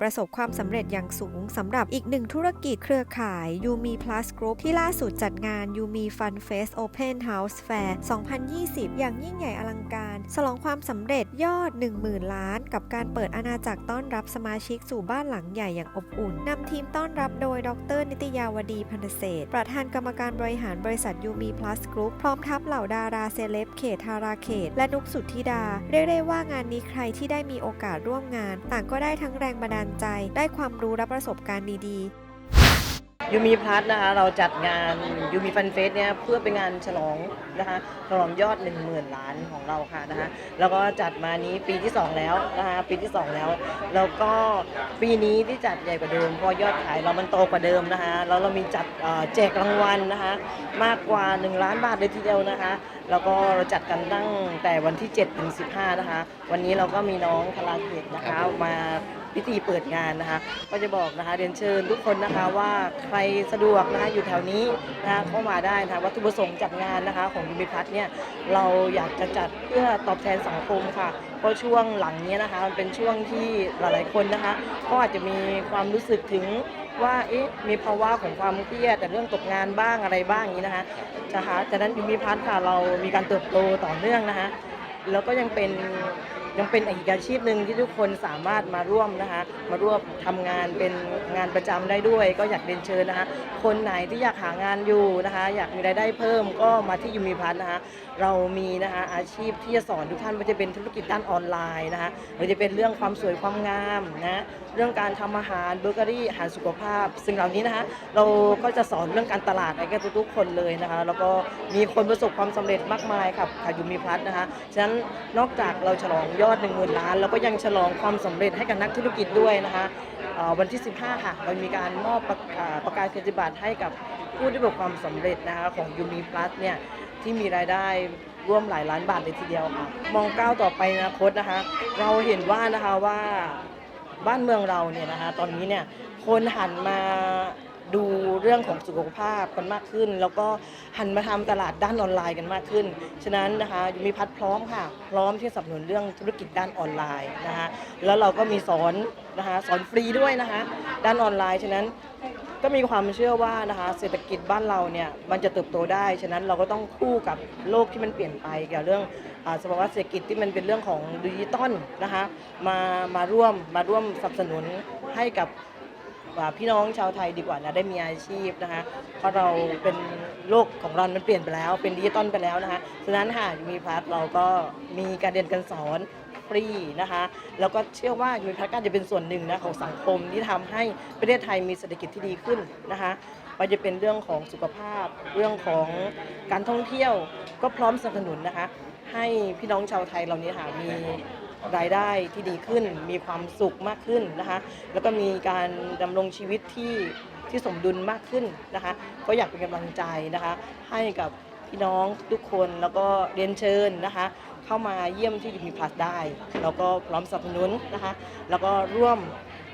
ประสบความสำเร็จอย่างสูงสำหรับอีกหนึ่งธุรกิจเครือข่าย Yumi Plus Group ที่ล่าสุดจัดงาน Yumi Fun Fest Open House Fair 2020 อย่างยิ่งใหญ่อลังการ ฉลองความสำเร็จยอด 10,000 ล้าน กับการเปิดอาณาจักรต้อนรับสมาชิกสู่บ้านหลังใหญ่อย่างอบอุ่นนำทีมต้อนรับโดย ดร นิตยาวดีพันธเศษประธานกรรมการบริหารบริษัท Yumi Plus Group พร้อมทัพเหล่าดาราเซเลบเขตธาราเขต และนุกสุทธิดาเรียกได้ว่างานนี้ใครที่ได้มีโอกาสร่วมงาน ต่างก็ได้ทั้งแรงบันดาลใจ ได้ความรู้และประสบการณ์ดีๆ ยูมีพลัสนะคะเราจัดงานยูมีฟันเฟสเนี่ยเพื่อเป็นงานฉลองนะคะฉลองยอด 1 0,000 ล้านของเราค่ะนะคะแล้วก็จัดมานี้ปีที่ 2 แล้วนะคะปีที่ 2 แล้ว แล้วก็ปีนี้ที่จัดใหญ่กว่าเดิมเพราะยอดขายเรามันโตกว่าเดิมนะคะแล้วเรามีจัดแจกรางวัลนะคะมากกว่า 1 ล้านบาทเลยทีเดียวนะคะแล้วก็เราจัดกันตั้งแต่วันที่7ถึง15 นะคะ วันนี้เราก็มีน้องคาราเกตนะคะมาพิธีเปิดงานนะคะ ก็จะบอกนะคะเรียนเชิญทุกคนนะคะว่าใครสะดวกนะคะอยู่แถวนี้นะคะเข้ามาได้นะคะวัตถุประสงค์จัดงานนะคะของยูบิพัทเนี่ยเราอยากจะจัดเพื่อตอบแทนสังคมค่ะเพราะช่วงหลังนี้นะคะมันเป็นช่วงที่หลายๆคนนะคะก็อาจจะมีความรู้สึกถึงว่าเอ๊ะมีภาวะของความเครียดแต่เรื่องตกงานบ้างอะไรบ้างอย่างนี้นะคะนะคะจากนั้นยูบิพัทค่ะเรามีการเติบโตต่อเนื่องนะคะแล้วก็ยังเป็น ยังเป็นอีกอาชีพหนึ่งที่ทุกคนสามารถมาร่วมนะคะมาร่วมทำงานเป็นงานประจำได้ด้วย ก็อยากเรียนเชิญนะคะคนไหนที่อยากหางานอยู่นะคะ อยากมีรายได้เพิ่มก็มาที่ยูมีพัฒน์นะคะเรามีนะคะอาชีพที่จะสอนทุกท่านว่าจะเป็นธุรกิจด้านออนไลน์นะคะหรือจะเป็นเรื่องความสวยความงามนะเรื่องการทำอาหารเบเกอรี่อาหารสุขภาพสิ่งเหล่านี้นะคะเราก็จะสอนเรื่องการตลาดให้กับทุกๆคนเลยนะคะแล้วก็มีคนประสบความสำเร็จมากมายครับค่ะยูมีพัฒน์นะคะฉะนั้นนอกจากเราฉลองยอด 1 0,000 ล้านเราก็ยังฉลองความสำเร็จให้กับนักธุรกิจด้วยนะคะวันที่ 15 ค่ะเรามีการมอบประประกาศเกียรติบัตรให้กับผู้ที่ประสบความสำเร็จนะคะของยูมีพลัสเนี่ยที่มีรายได้ร่วมหลายล้านบาทเลยทีเดียวค่ะ มองก้าวต่อไปในอนาคตนะคะ เราเห็นว่านะคะว่า บ้านเมืองเราเนี่ยนะคะตอนนี้เนี่ยคนหันมาดูเรื่องของสุขภาพกันมากขึ้น แล้วก็หันมาทำตลาดด้านออนไลน์กันมากขึ้น ฉะนั้นนะคะยูมีพัฒน์พร้อมค่ะ พร้อมที่จะสนับสนุนเรื่องธุรกิจด้านออนไลน์นะคะแล้วเราก็มีสอนนะคะสอนฟรีด้วยนะคะด้านออนไลน์ฉะนั้นก็มีความเชื่อว่านะคะเศรษฐกิจบ้านเราเนี่ยมันจะเติบโตได้ ฉะนั้นเราก็ต้องคู่กับโลกที่มันเปลี่ยนไปเกี่ยวกับเรื่อง สภาวะเศรษฐกิจที่มันเป็นเรื่องของดิจิตอลนะคะมามาร่วมมาร่วมสนับสนุนให้กับพี่น้องชาวไทยดีกว่านะได้มีอาชีพนะคะเพราะเราเป็นโลกของเรามันเปลี่ยนไปแล้ว เป็นดิจิตอลไปแล้วนะคะฉะนั้นค่ะมีพาร์ทเราก็มีการเรียนการสอนฟรีนะคะแล้วก็เชื่อว่ายูนิพัฒน์ก็จะเป็นส่วนหนึ่งนะของสังคมที่ทำให้ประเทศไทยมีเศรษฐกิจที่ดีขึ้นนะคะมันจะเป็นเรื่องของสุขภาพ เรื่องของการท่องเที่ยวก็พร้อมสนับสนุนนะคะ ให้พี่น้องชาวไทยเรานี้ค่ะมีรายได้ที่ดีขึ้น มีความสุขมากขึ้นนะคะ แล้วก็มีการดำรงชีวิตที่ที่สมดุลมากขึ้นนะคะ ก็อยากเป็นกำลังใจนะคะ ให้กับพี่น้องทุกคนแล้วก็เรียนเชิญนะคะ เข้ามาเยี่ยมที่ยูมีพลัสได้ แล้วก็พร้อมสนับสนุนนะคะ แล้วก็ร่วม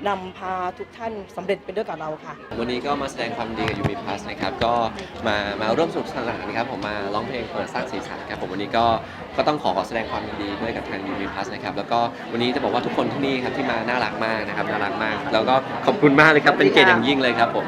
นำพาทุกท่านสำเร็จไปด้วยกับเราค่ะ วันนี้ก็มาแสดงความดีกับยูมิพลัสนะครับ ก็มามาร่วมสนุกสนานนะครับผมมาร้องเพลงมาสร้างสีสันครับผมวันนี้ก็ก็ต้องขอขอแสดงความยินดีด้วยกับทางยูมิพลัสนะครับแล้วก็วันนี้จะบอกว่าทุกคนที่นี่ครับที่มาน่ารักมากนะครับน่ารักมาก แล้วก็ขอบคุณมากเลยครับเป็นเกียรติอย่างยิ่งเลยครับผม